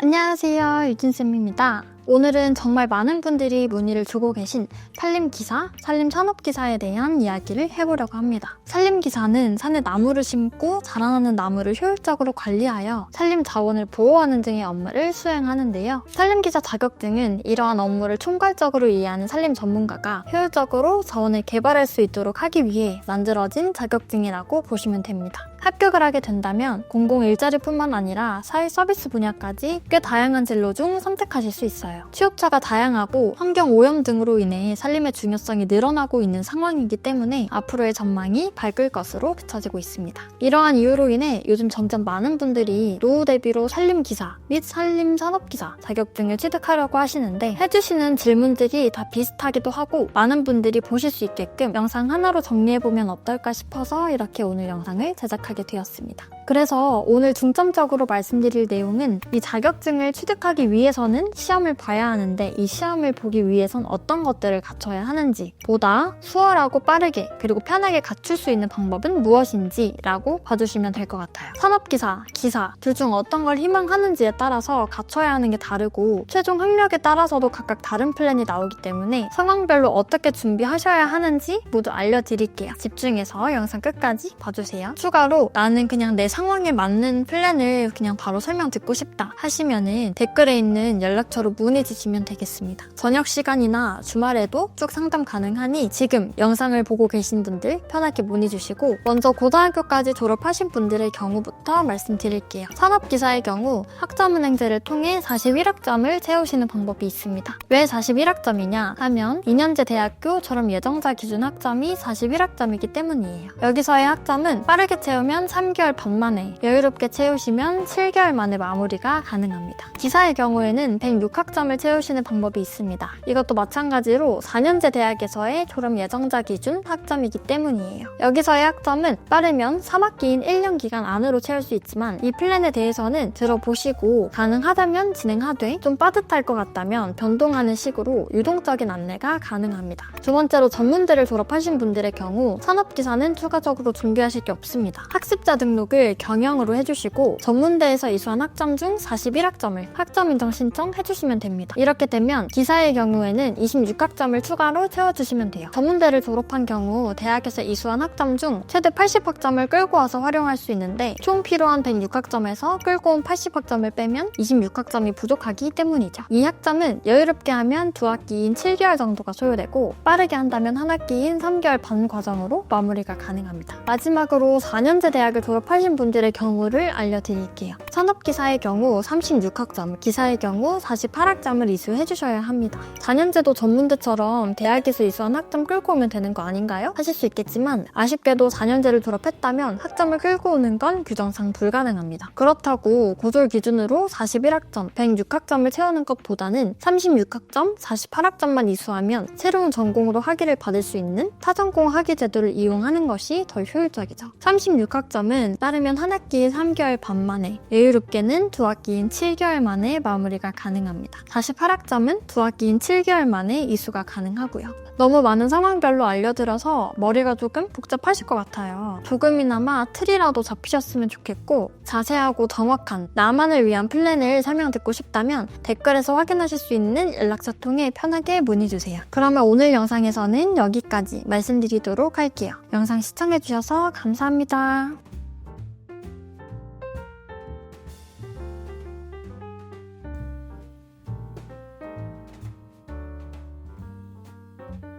안녕하세요. 유진쌤입니다. 오늘은 정말 많은 분들이 문의를 주고 계신 산림기사, 산림산업기사에 대한 이야기를 해보려고 합니다. 산림기사는 산에 나무를 심고 자라나는 나무를 효율적으로 관리하여 산림 자원을 보호하는 등의 업무를 수행하는데요. 산림기사 자격증은 이러한 업무를 총괄적으로 이해하는 산림 전문가가 효율적으로 자원을 개발할 수 있도록 하기 위해 만들어진 자격증이라고 보시면 됩니다. 합격을 하게 된다면 공공 일자리뿐만 아니라 사회 서비스 분야까지 꽤 다양한 진로 중 선택하실 수 있어요. 취업처가 다양하고 환경 오염 등으로 인해 산림의 중요성이 늘어나고 있는 상황이기 때문에 앞으로의 전망이 밝을 것으로 비춰지고 있습니다. 이러한 이유로 인해 요즘 점점 많은 분들이 노후 대비로 산림 기사 및 산림 산업 기사 자격증을 취득하려고 하시는데 해주시는 질문들이 다 비슷하기도 하고 많은 분들이 보실 수 있게끔 영상 하나로 정리해 보면 어떨까 싶어서 이렇게 오늘 영상을 제작하게 되었습니다. 그래서 오늘 중점적으로 말씀드릴 내용은 이 자격증을 취득하기 위해서는 시험을 봐야 하는데 이 시험을 보기 위해선 어떤 것들을 갖춰야 하는지 보다 수월하고 빠르게 그리고 편하게 갖출 수 있는 방법은 무엇인지 라고 봐주시면 될 것 같아요. 산업기사, 기사 둘 중 어떤 걸 희망하는지에 따라서 갖춰야 하는 게 다르고 최종 학력에 따라서도 각각 다른 플랜이 나오기 때문에 상황별로 어떻게 준비하셔야 하는지 모두 알려드릴게요. 집중해서 영상 끝까지 봐주세요. 추가로 나는 그냥 내 상황에 맞는 플랜을 그냥 바로 설명 듣고 싶다 하시면은 댓글에 있는 연락처로 문의 주시면 되겠습니다. 저녁 시간이나 주말에도 쭉 상담 가능하니 지금 영상을 보고 계신 분들 편하게 문의 주시고 먼저 고등학교까지 졸업하신 분들의 경우부터 말씀드릴게요. 산업기사의 경우 학점은행제를 통해 41학점을 채우시는 방법이 있습니다. 왜 41학점이냐 하면 2년제 대학교 졸업 예정자 기준 학점이 41학점이기 때문이에요. 여기서의 학점은 빠르게 채우면 3개월 반만 에, 여유롭게 채우시면 7개월 만에 마무리가 가능합니다. 기사의 경우에는 106학점을 채우시는 방법이 있습니다. 이것도 마찬가지로 4년제 대학에서의 졸업 예정자 기준 학점이기 때문이에요. 여기서의 학점은 빠르면 3학기인 1년 기간 안으로 채울 수 있지만 이 플랜에 대해서는 들어보시고 가능하다면 진행하되 좀 빠듯할 것 같다면 변동하는 식으로 유동적인 안내가 가능합니다. 두 번째로 전문대를 졸업하신 분들의 경우 산업기사는 추가적으로 준비하실 게 없습니다. 학습자 등록을 경영으로 해주시고 전문대에서 이수한 학점 중 41학점을 학점 인정 신청 해주시면 됩니다. 이렇게 되면 기사의 경우에는 26학점을 추가로 채워주시면 돼요. 전문대를 졸업한 경우 대학에서 이수한 학점 중 최대 80학점을 끌고 와서 활용할 수 있는데 총 필요한 106학점에서 끌고 온 80학점을 빼면 26학점이 부족하기 때문이죠. 이 학점은 여유롭게 하면 두 학기인 7개월 정도가 소요되고 빠르게 한다면 한 학기인 3개월 반 과정으로 마무리가 가능합니다. 마지막으로 4년제 대학을 졸업하신 분들의 경우를 알려드릴게요. 산업기사의 경우 36학점, 기사의 경우 48학점을 이수해 주셔야 합니다. 4년제도 전문대처럼 대학에서 이수한 학점 끌고 오면 되는 거 아닌가요? 하실 수 있겠지만 아쉽게도 4년제를 졸업했다면 학점을 끌고 오는 건 규정상 불가능합니다. 그렇다고 고졸 기준으로 41학점, 106학점을 채우는 것보다는 36학점, 48학점만 이수하면 새로운 전공으로 학위를 받을 수 있는 타전공 학위 제도를 이용하는 것이 더 효율적이죠. 36학점은 따르면 한 학기에 3개월 반 만에, 여유롭게는 두 학기인 7개월 만에 마무리가 가능합니다. 48학점은 두 학기인 7개월 만에 이수가 가능하고요. 너무 많은 상황별로 알려드려서 머리가 조금 복잡하실 것 같아요. 조금이나마 틀이라도 잡히셨으면 좋겠고 자세하고 정확한 나만을 위한 플랜을 설명 듣고 싶다면 댓글에서 확인하실 수 있는 연락처 통해 편하게 문의 주세요. 그러면 오늘 영상에서는 여기까지 말씀드리도록 할게요. 영상 시청해주셔서 감사합니다.